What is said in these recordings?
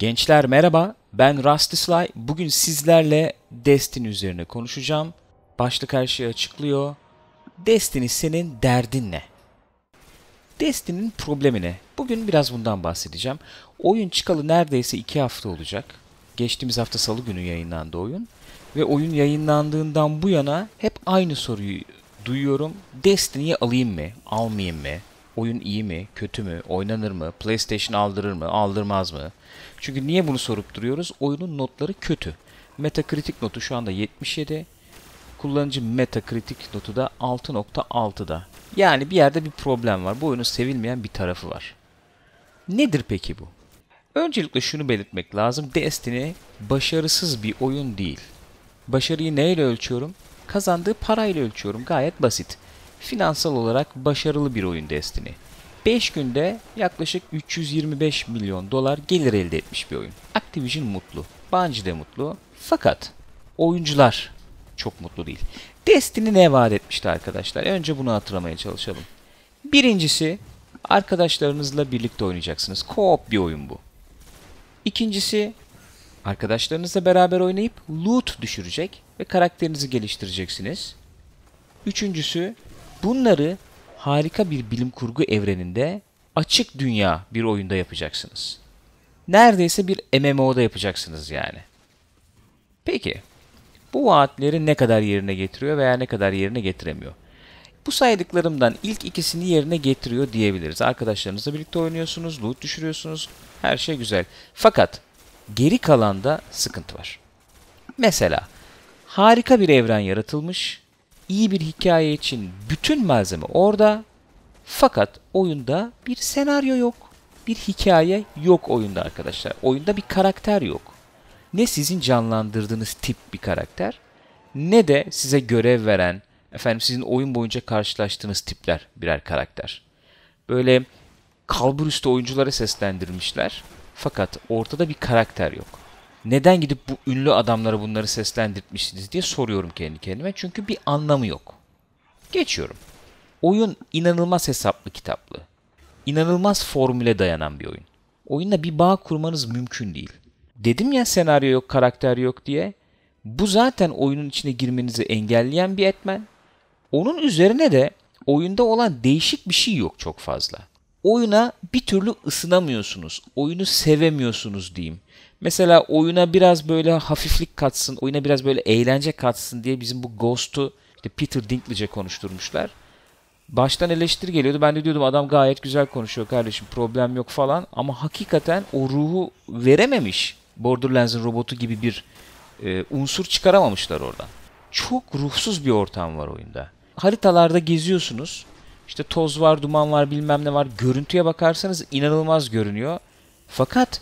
Gençler merhaba, ben Rusty Sly. Bugün sizlerle Destiny üzerine konuşacağım. Başlık her şeyi açıklıyor. Destiny senin derdin ne? Destiny'nin problemi ne? Bugün biraz bundan bahsedeceğim. Oyun çıkalı neredeyse 2 hafta olacak. Geçtiğimiz hafta salı günü yayınlandı oyun. Ve oyun yayınlandığından bu yana hep aynı soruyu duyuyorum. Destiny'yi alayım mı, almayayım mı? Oyun iyi mi, kötü mü, oynanır mı, PlayStation aldırır mı, aldırmaz mı? Çünkü niye bunu sorup duruyoruz? Oyunun notları kötü. Metacritic notu şu anda 77. Kullanıcı Metacritic notu da 6.6'da. Yani bir yerde bir problem var. Bu oyunun sevilmeyen bir tarafı var. Nedir peki bu? Öncelikle şunu belirtmek lazım. Destiny başarısız bir oyun değil. Başarıyı neyle ölçüyorum? Kazandığı parayla ölçüyorum. Gayet basit. Finansal olarak başarılı bir oyun Destiny. 5 günde yaklaşık 325 milyon dolar gelir elde etmiş bir oyun. Activision mutlu. Bungie de mutlu. Fakat oyuncular çok mutlu değil. Destiny ne vaat etmişti arkadaşlar? Önce bunu hatırlamaya çalışalım. Birincisi arkadaşlarınızla birlikte oynayacaksınız. Co-op bir oyun bu. İkincisi arkadaşlarınızla beraber oynayıp loot düşürecek ve karakterinizi geliştireceksiniz. Üçüncüsü bunları harika bir bilim kurgu evreninde açık dünya bir oyunda yapacaksınız. Neredeyse bir MMO'da yapacaksınız yani. Peki, bu vaatleri ne kadar yerine getiriyor veya ne kadar yerine getiremiyor? Bu saydıklarımdan ilk ikisini yerine getiriyor diyebiliriz. Arkadaşlarınızla birlikte oynuyorsunuz, loot düşürüyorsunuz, her şey güzel. Fakat geri kalanda sıkıntı var. Mesela harika bir evren yaratılmış, iyi bir hikaye için bütün malzeme orada. Fakat oyunda bir senaryo yok. Bir hikaye yok oyunda arkadaşlar. Oyunda bir karakter yok. Ne sizin canlandırdığınız tip bir karakter ne de size görev veren, efendim sizin oyun boyunca karşılaştığınız tipler birer karakter. Böyle kalburüstü oyunculara seslendirmişler. Fakat ortada bir karakter yok. Neden gidip bu ünlü adamlara bunları seslendirmişsiniz diye soruyorum kendi kendime. Çünkü bir anlamı yok. Geçiyorum. Oyun inanılmaz hesaplı kitaplı. İnanılmaz formüle dayanan bir oyun. Oyunla bir bağ kurmanız mümkün değil. Dedim ya senaryo yok, karakter yok diye. Bu zaten oyunun içine girmenizi engelleyen bir etmen. Onun üzerine de oyunda olan değişik bir şey yok çok fazla. Oyuna bir türlü ısınamıyorsunuz. Oyunu sevemiyorsunuz diyeyim. Mesela oyuna biraz böyle hafiflik katsın, oyuna biraz böyle eğlence katsın diye bizim bu Ghost'u işte Peter Dinklage'e konuşturmuşlar. Baştan eleştiri geliyordu. Ben de diyordum adam gayet güzel konuşuyor kardeşim problem yok falan. Ama hakikaten o ruhu verememiş. Borderlands'ın robotu gibi bir e, unsur çıkaramamışlar oradan. Çok ruhsuz bir ortam var oyunda. Haritalarda geziyorsunuz. İşte toz var, duman var, bilmem ne var. Görüntüye bakarsanız inanılmaz görünüyor. Fakat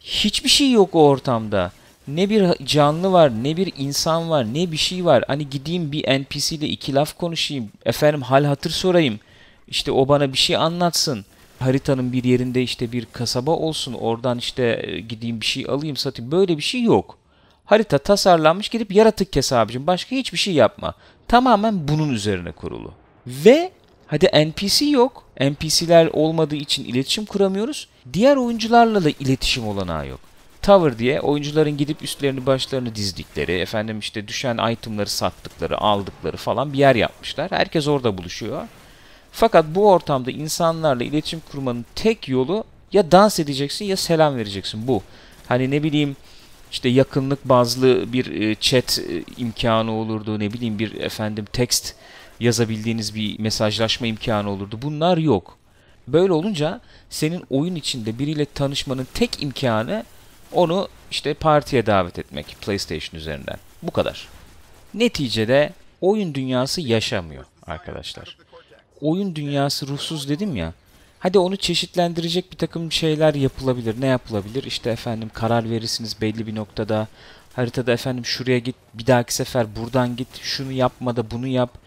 hiçbir şey yok o ortamda. Ne bir canlı var, ne bir insan var, ne bir şey var. Hani gideyim bir NPC ile iki laf konuşayım. Efendim hal hatır sorayım. İşte o bana bir şey anlatsın. Haritanın bir yerinde işte bir kasaba olsun. Oradan işte e, gideyim bir şey alayım satayım. Böyle bir şey yok. Harita tasarlanmış gidip yaratık kes abicim. Başka hiçbir şey yapma. Tamamen bunun üzerine kurulu. Ve hadi NPC yok. NPC'ler olmadığı için iletişim kuramıyoruz. Diğer oyuncularla da iletişim olanağı yok. Tower diye oyuncuların gidip üstlerini başlarını dizdikleri, efendim işte düşen itemları sattıkları, aldıkları falan bir yer yapmışlar. Herkes orada buluşuyor. Fakat bu ortamda insanlarla iletişim kurmanın tek yolu ya dans edeceksin ya selam vereceksin bu. Hani ne bileyim işte yakınlık bazlı bir e, chat e, imkanı olurdu ne bileyim bir efendim text yazabildiğiniz bir mesajlaşma imkanı olurdu. Bunlar yok. Böyle olunca senin oyun içinde biriyle tanışmanın tek imkanı onu işte partiye davet etmek PlayStation üzerinden. Bu kadar. Neticede oyun dünyası yaşamıyor arkadaşlar. Oyun dünyası ruhsuz dedim ya. Hadi onu çeşitlendirecek bir takım şeyler yapılabilir. Ne yapılabilir? İşte efendim karar verirsiniz belli bir noktada. Haritada efendim şuraya git, bir dahaki sefer buradan git, şunu yapma da bunu yap.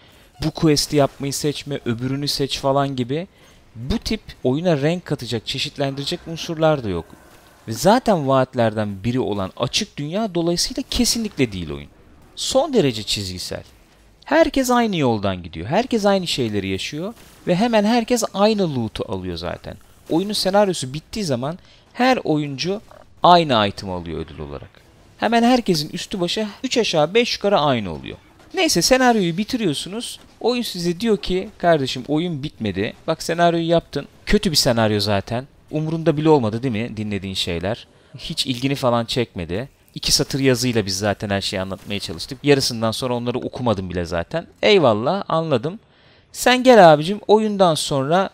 Bu quest'i yapmayı seçme, öbürünü seç falan gibi. Bu tip oyuna renk katacak, çeşitlendirecek unsurlar da yok. Ve zaten vaatlerden biri olan açık dünya dolayısıyla kesinlikle değil oyun. Son derece çizgisel. Herkes aynı yoldan gidiyor. Herkes aynı şeyleri yaşıyor ve hemen herkes aynı loot'u alıyor zaten. Oyunun senaryosu bittiği zaman her oyuncu aynı item alıyor ödül olarak. Hemen herkesin üstü başı 3 aşağı 5 yukarı aynı oluyor. Neyse senaryoyu bitiriyorsunuz. Oyun size diyor ki kardeşim oyun bitmedi. Bak senaryoyu yaptın. Kötü bir senaryo zaten. Umurunda bile olmadı değil mi dinlediğin şeyler? Hiç ilgini falan çekmedi. İki satır yazıyla biz zaten her şeyi anlatmaya çalıştık. Yarısından sonra onları okumadım bile zaten. Eyvallah anladım. Sen gel abicim oyundan sonra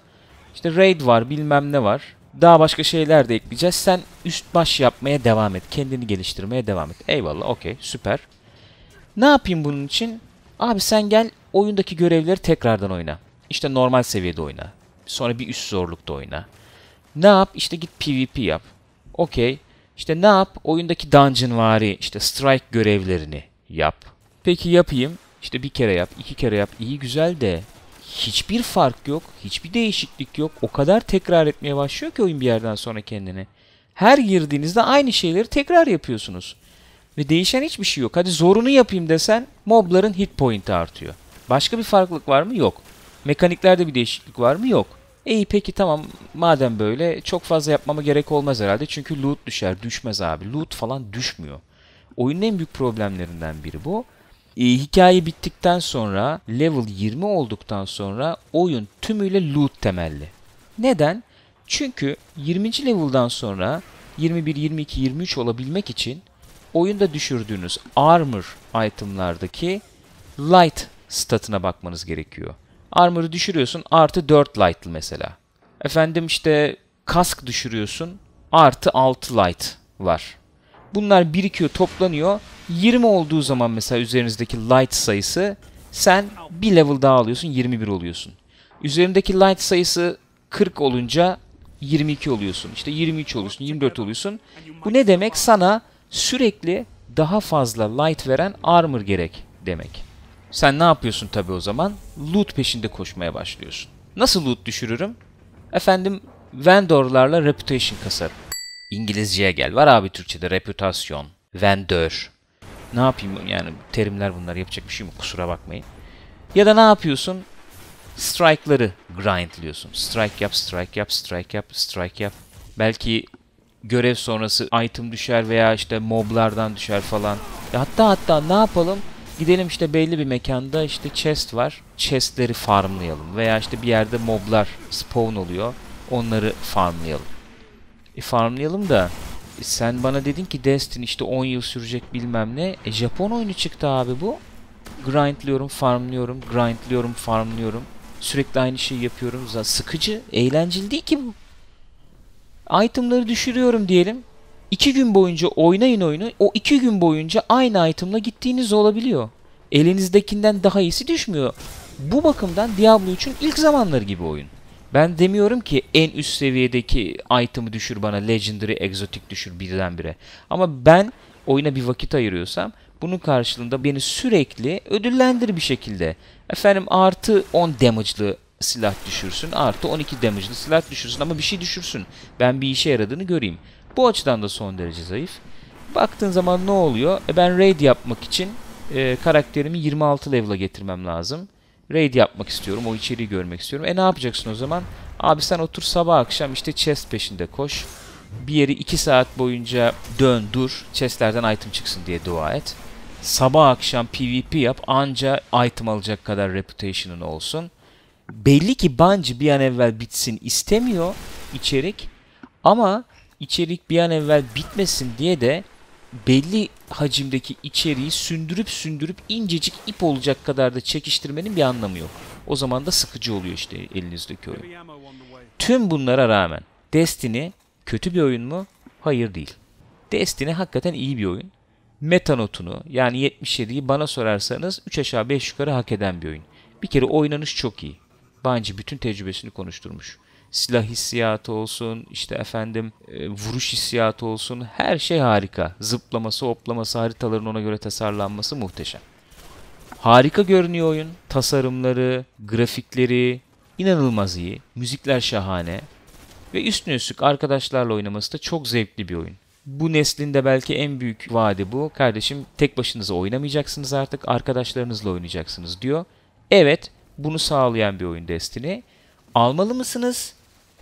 işte raid var bilmem ne var. Daha başka şeyler de ekleyeceğiz. Sen üst baş yapmaya devam et. Kendini geliştirmeye devam et. Eyvallah okey süper. Ne yapayım bunun için? Abi sen gel oyundaki görevleri tekrardan oyna. İşte normal seviyede oyna. Sonra bir üst zorlukta oyna. Ne yap? İşte git PvP yap. Okey. İşte ne yap? Oyundaki dungeon vari işte strike görevlerini yap. Peki yapayım. İşte bir kere yap, iki kere yap. İyi güzel de hiçbir fark yok, hiçbir değişiklik yok. O kadar tekrar etmeye başlıyor ki oyun bir yerden sonra kendini. Her girdiğinizde aynı şeyleri tekrar yapıyorsunuz. Ve değişen hiçbir şey yok. Hadi zorunu yapayım desen mobların hit point'i artıyor. Başka bir farklılık var mı? Yok. Mekaniklerde bir değişiklik var mı? Yok. İyi peki tamam madem böyle çok fazla yapmama gerek olmaz herhalde. Çünkü loot düşer. Düşmez abi. Loot falan düşmüyor. Oyunun en büyük problemlerinden biri bu. E, hikaye bittikten sonra level 20 olduktan sonra oyun tümüyle loot temelli. Neden? Çünkü 20. level'dan sonra 21, 22, 23 olabilmek için oyunda düşürdüğünüz armor itemlardaki light statına bakmanız gerekiyor. Armor'ı düşürüyorsun artı 4 light'lı mesela. Efendim işte kask düşürüyorsun artı 6 light var. Bunlar birikiyor toplanıyor. 20 olduğu zaman mesela üzerinizdeki light sayısı sen bir level daha alıyorsun 21 oluyorsun. Üzerindeki light sayısı 40 olunca 22 oluyorsun. İşte 23 oluyorsun, 24 oluyorsun. Bu ne demek? Sana sürekli daha fazla light veren armor gerek demek. Sen ne yapıyorsun tabi o zaman? Loot peşinde koşmaya başlıyorsun. Nasıl loot düşürürüm? Efendim vendorlarla reputation kasarım. İngilizceye gel. Var abi Türkçe'de reputasyon, vendor. Ne yapayım yani terimler bunlar yapacak bir şey mi? Kusura bakmayın. Ya da ne yapıyorsun? Strike'ları grindliyorsun. Strike yap, strike yap, strike yap, strike yap. Belki görev sonrası item düşer veya işte moblardan düşer falan. Hatta hatta ne yapalım? Gidelim işte belli bir mekanda işte chest var. Chestleri farmlayalım. Veya işte bir yerde moblar spawn oluyor. Onları farmlayalım. E farmlayalım da e sen bana dedin ki Destiny işte 10 yıl sürecek bilmem ne. E Japon oyunu çıktı abi bu. Grindliyorum, farmlıyorum, grindliyorum, farmlıyorum. Sürekli aynı şeyi yapıyorum. Sıkıcı, eğlenceli değil ki bu. Itemları düşürüyorum diyelim. 2 gün boyunca oynayın oyunu. O 2 gün boyunca aynı itemla gittiğiniz olabiliyor. Elinizdekinden daha iyisi düşmüyor. Bu bakımdan Diablo 3'ün ilk zamanları gibi oyun. Ben demiyorum ki en üst seviyedeki item'ı düşür bana legendary, egzotik düşür birdenbire. Ama ben oyuna bir vakit ayırıyorsam bunun karşılığında beni sürekli ödüllendir bir şekilde. Efendim artı 10 damage'lı silah düşürsün, artı 12 damage'lı silah düşürsün ama bir şey düşürsün. Ben bir işe yaradığını göreyim. Bu açıdan da son derece zayıf. Baktığın zaman ne oluyor? E ben raid yapmak için e, karakterimi 26 level'a getirmem lazım. Raid yapmak istiyorum. O içeriği görmek istiyorum. E ne yapacaksın o zaman? Abi sen otur sabah akşam işte chest peşinde koş. Bir yeri 2 saat boyunca dön dur. Chestlerden item çıksın diye dua et. Sabah akşam PvP yap. Anca item alacak kadar reputation'ın olsun. Belli ki Bungie bir an evvel bitsin istemiyor içerik. Ama içerik bir an evvel bitmesin diye de belli hacimdeki içeriği sündürüp sündürüp incecik ip olacak kadar da çekiştirmenin bir anlamı yok. O zaman da sıkıcı oluyor işte elinizdeki oyun. Tüm bunlara rağmen Destiny kötü bir oyun mu? Hayır değil. Destiny hakikaten iyi bir oyun. Meta notunu yani 77'yi bana sorarsanız 3 aşağı 5 yukarı hak eden bir oyun. Bir kere oynanış çok iyi. Bungie bütün tecrübesini konuşturmuş silah hissiyatı olsun, işte efendim e, vuruş hissiyatı olsun her şey harika. Zıplaması, hoplaması, haritaların ona göre tasarlanması muhteşem. Harika görünüyor oyun. Tasarımları, grafikleri inanılmaz iyi. Müzikler şahane. Ve üstüne üstlük arkadaşlarla oynaması da çok zevkli bir oyun. Bu neslinde belki en büyük vaadi bu. Kardeşim tek başınıza oynamayacaksınız artık arkadaşlarınızla oynayacaksınız diyor. Evet bunu sağlayan bir oyun Destiny. Almalı mısınız?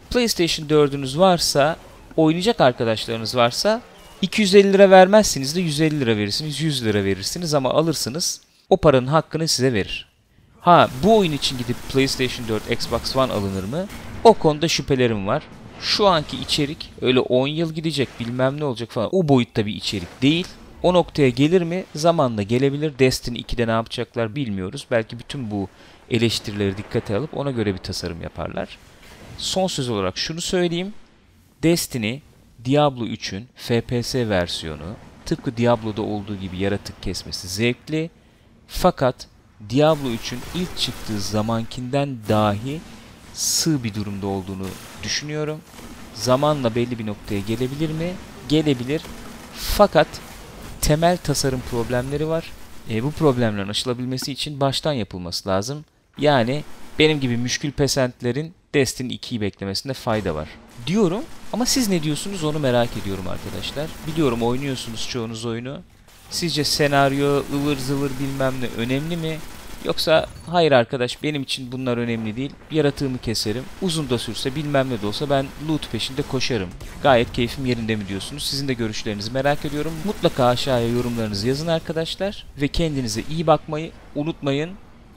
PlayStation 4'ünüz varsa, oynayacak arkadaşlarınız varsa 250 lira vermezsiniz de 150 lira verirsiniz, 100 lira verirsiniz ama alırsınız. O paranın hakkını size verir. Ha bu oyun için gidip PlayStation 4, Xbox One alınır mı? O konuda şüphelerim var. Şu anki içerik öyle 10 yıl gidecek bilmem ne olacak falan o boyutta bir içerik değil. O noktaya gelir mi? Zamanla gelebilir. Destiny 2'de ne yapacaklar bilmiyoruz. Belki bütün bu eleştirileri dikkate alıp ona göre bir tasarım yaparlar. Son söz olarak şunu söyleyeyim. Destiny, Diablo 3'ün FPS versiyonu tıpkı Diablo'da olduğu gibi yaratık kesmesi zevkli. Fakat Diablo 3'ün ilk çıktığı zamankinden dahi sığ bir durumda olduğunu düşünüyorum. Zamanla belli bir noktaya gelebilir mi? Gelebilir. Fakat temel tasarım problemleri var. E, bu problemlerin aşılabilmesi için baştan yapılması lazım. Yani benim gibi müşkül pesentlerin Destiny 2'yi beklemesinde fayda var. Diyorum ama siz ne diyorsunuz onu merak ediyorum arkadaşlar. Biliyorum oynuyorsunuz çoğunuz oyunu. Sizce senaryo, ıvır zıvır bilmem ne önemli mi? Yoksa hayır arkadaş benim için bunlar önemli değil. Yaratığımı keserim. Uzun da sürse bilmem ne de olsa ben loot peşinde koşarım. Gayet keyfim yerinde mi diyorsunuz? Sizin de görüşlerinizi merak ediyorum. Mutlaka aşağıya yorumlarınızı yazın arkadaşlar. Ve kendinize iyi bakmayı unutmayın.